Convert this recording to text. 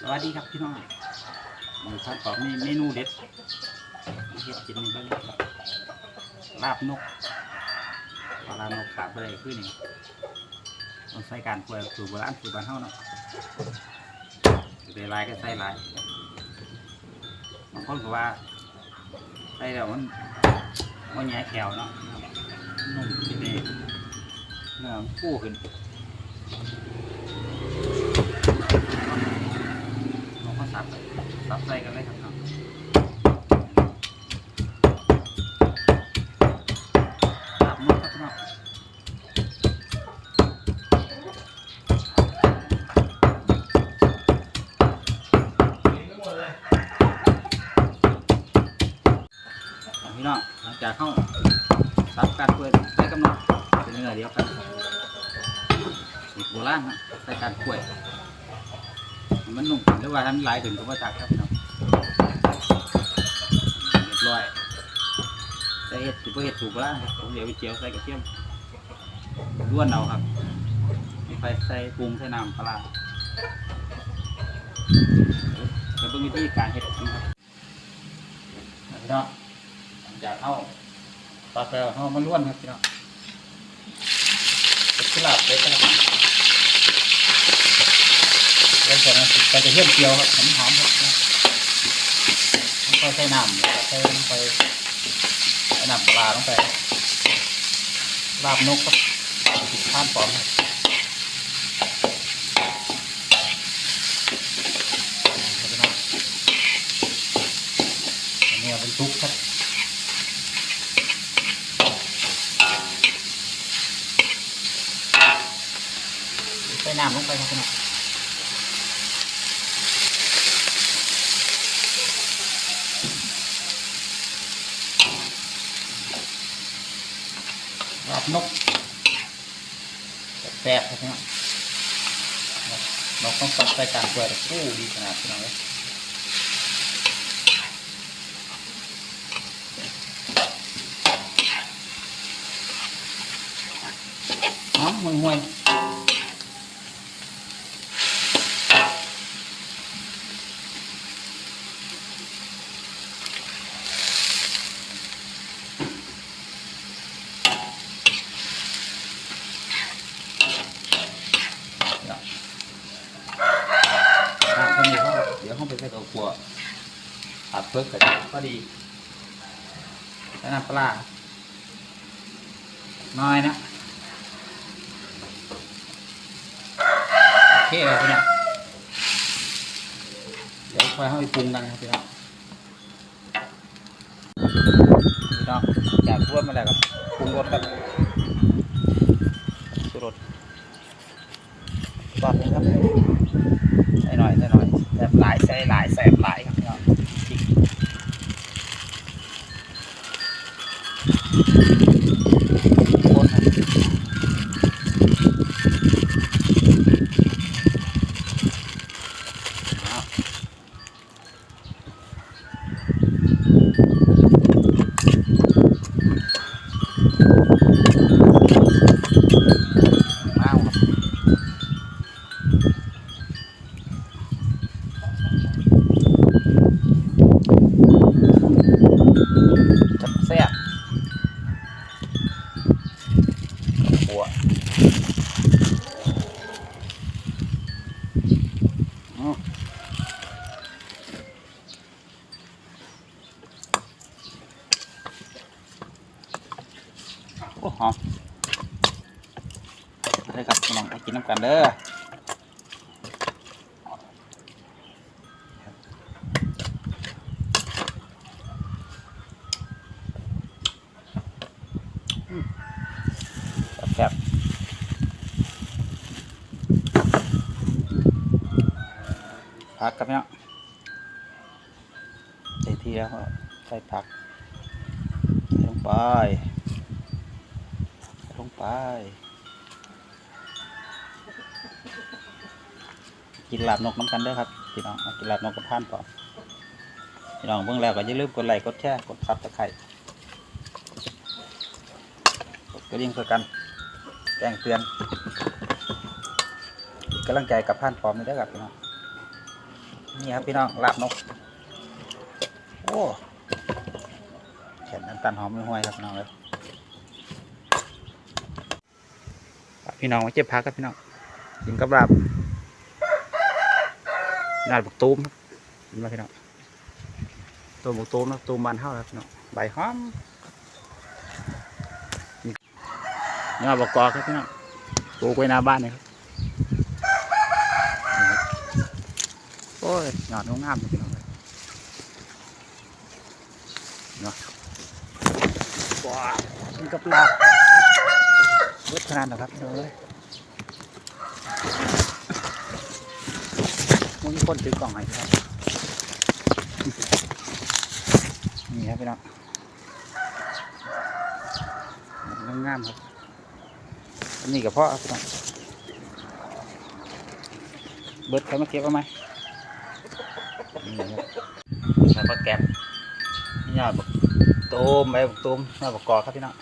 สวัสดีครับพี่น้องมือครับขอมีเมนูเด็ดเฮ็ดกินนี่เบ้างครับลาบนกปลาลาบนกขาบอะไรขึ้นนี่ต้องใส่การกล้วยสูตรโบราณสูตรบ้านเฮาเนาะใส่ลายก็ใส่ลายบางคนก็ว่าใส่แล้วมันมันแย่แขวเนาะนุ่มทีนี้เนื้อมันฟูขึ้น เราก็สับเลย สับใส่กันเลยครับน้องสับหมดครับน้องพี่น้องหลังจากเข้าสับการเปิดใส่กำลังเป็นเนื้อเดียวกันสูตรโบราณนะใส่การกล้วย มันนุ่มหรือว่าทำลายถึงก็ว่าจักครับพี่น้องเรียบร้อยใส่เห็ดถือว่าเห็ดถูกแล้วผมเดี๋ยวไปเจียวใส่กระเทียมล้วนเอาครับมีไฟใส่ปรุงใส่น้ำปลาร้าจะเป็นวิธีการเห็ดนะครับพี่น้องหลังจากเข้าปลาแปลวเข้ามาล้วนครับพี่น้องเป็นกุหลาบเป็ดนะครับ แล้วจากนั้นไปจะเทียมเจียวครับหอมหอมครับก็ใส่น้ำใส่ลงไปใส่น้ำปลาลงไปลาบนกครับติดข้านปอมครับครับพี่น้องอันนี้เป็นทุกครับใส่น้ำลงไปครับพี่น้อง นกแปลกครับพี่น้องนกต้องตัดไปการเปิดกู้ดีขนาดพี่น้องเลยหอมห่วยเดี๋ยวอะคนนี้ เขาเดี๋ยวเขาไปใส่กับขัวผัดเพิกกันก็ดีแล้วน้ำปลาน้อยนะโอเคเลยพี่น้องเดี๋ยวค่อยเข้าไปปรุงกันครับพี่น้องพี่น้องจากรวดมาแล้วครับปรุงรสครับ ใช่หลายแสบหลายครับพี่น้องพริกคนครับเอา ว้าวครับจับแซ่บหัวอืม โอ้หอมได้ครับพี่น้องไปกินน้ำกันเด้อแซ่บผักครับพี่น้องใส่ทีแล้วใส่ผักใส่ลงไป ไป กินลาบนกน้ำกันเด้อครับพี่น้องกินลาบนกกับท่านต่อพี่น้องเบิ่งแล้วก็อย่าลืมกดไลค์กดแชร์กดซับตะไคร้กดกระดิ่งเพื่อกันแจ้งเตือนกำลังใจกับท่านพร้อมเลยเด้อครับพี่น้องนี่ครับพี่น้องลาบนก โอ้แขนน้ำตาลหอมไม่ห้วยครับน้องเลย พี่น้องมาเก็บพักครับพี่น้องกินกับลาบงานบุกตูมครับเห็นไหมพี่น้องตัวบุกตูมนะตูมบานเท่าครับพี่น้องใบหอมนี่ยอดบกกอกครับพี่น้องปลูกไว้หน้าบ้านเลยครับนี่ครับโอ้ยยอดงามๆเลยพี่น้องเลยเนาะว้ากินกับลาบ รสขนาดนะครับพี่น้องเลยมันมีคนถือกล่องให้ครับ นี่ครับพี่น้องมันงามๆครับ อันนี้กับพ่อครับพี่น้องเบิดใครมาเก็บเอาไหมนี่ครับใส่ปลาแกนนี่ยอดบักตูมใบบักตูมยอดบักกอกครับพี่น้อง